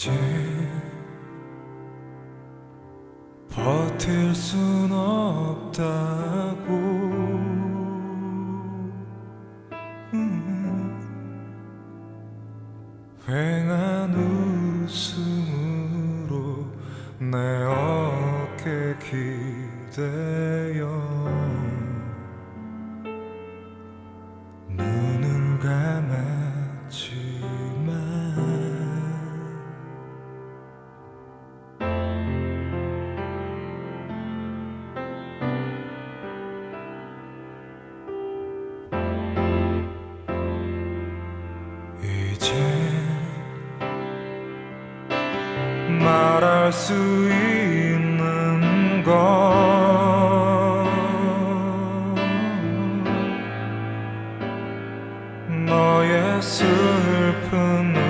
이제 버틸 순 없다고 음. 휑한 웃음으로 내 어깨 기대어 말할 수 있는 것 너의 슬픈